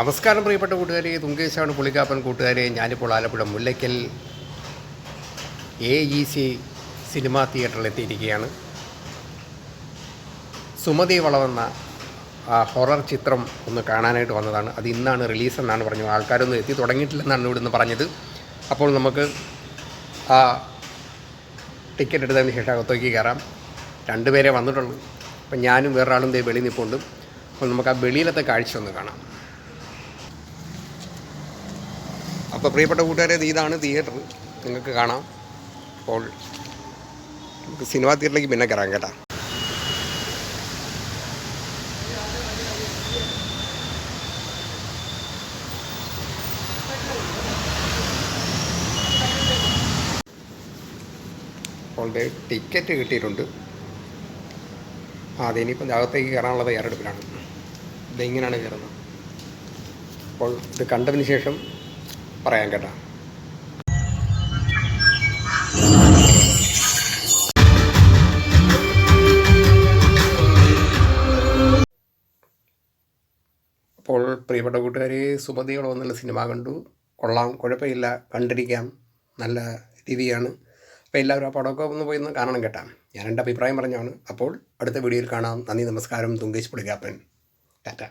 നമസ്കാരം പ്രിയപ്പെട്ട കൂട്ടുകാരെ തുങ്കേശാണ് പുളിക്കാപ്പൻ കൂട്ടുകാരെ. ഞാനിപ്പോൾ Alappuzha Mullakkal A E C cinema തിയേറ്ററിൽ എത്തിയിരിക്കുകയാണ്. സുമതി വളവെന്ന ഹൊറർ ചിത്രം ഒന്ന് കാണാനായിട്ട് വന്നതാണ്. അത് ഇന്നാണ് റിലീസ് എന്നാണ് പറഞ്ഞു. ആൾക്കാരൊന്നും എത്തി തുടങ്ങിയിട്ടില്ലെന്നാണ് ഇവിടുന്ന് പറഞ്ഞത്. അപ്പോൾ നമുക്ക് ആ ടിക്കറ്റ് എടുത്തതിന് ശേഷം അകത്തേക്ക് കയറാം. രണ്ടുപേരെ വന്നിട്ടുള്ളൂ. അപ്പം ഞാനും വേറൊരാളും ദേ വെളി നിൽപ്പുണ്ട് അപ്പോൾ നമുക്ക് ആ വെളിയിലത്തെ കാഴ്ച ഒന്ന് കാണാം. അപ്പോൾ പ്രിയപ്പെട്ട കൂട്ടുകാരെ ഇത് ഇതാണ് തിയേറ്റർ നിങ്ങൾക്ക് കാണാം. അപ്പോൾ നമുക്ക് സിനിമാ തിയേറ്ററിലേക്ക് പിന്നെ കയറാം കേട്ടോ. ടിക്കറ്റ് കിട്ടിയിട്ടുണ്ട്. ആ അതിനിപ്പം അകത്തേക്ക് കയറാനുള്ള തയ്യാറെടുപ്പിലാണ്. ഇതെങ്ങനെയാണ് കയറുന്നത്. അപ്പോൾ ഇത് കണ്ടതിന് ശേഷം പറയാം കേട്ടോ. അപ്പോൾ പ്രിയപ്പെട്ട കൂട്ടുകാർ സുമതിയോളം എന്നുള്ള സിനിമ കണ്ടു. കൊള്ളാം കുഴപ്പമില്ല കണ്ടിരിക്കാം. നല്ല രീതിയാണ്. അപ്പോൾ എല്ലാവരും ആ പടമൊക്കെ ഒന്ന് പോയി ഒന്ന് കാണണം കേട്ടാ. ഞാൻ എന്റെ അഭിപ്രായം പറഞ്ഞാണ്. അപ്പോൾ അടുത്ത വീഡിയോയിൽ കാണാം. നന്ദി നമസ്കാരം. തുങ്കേശ് പുളികാപ്പൻ ടാറ്റ.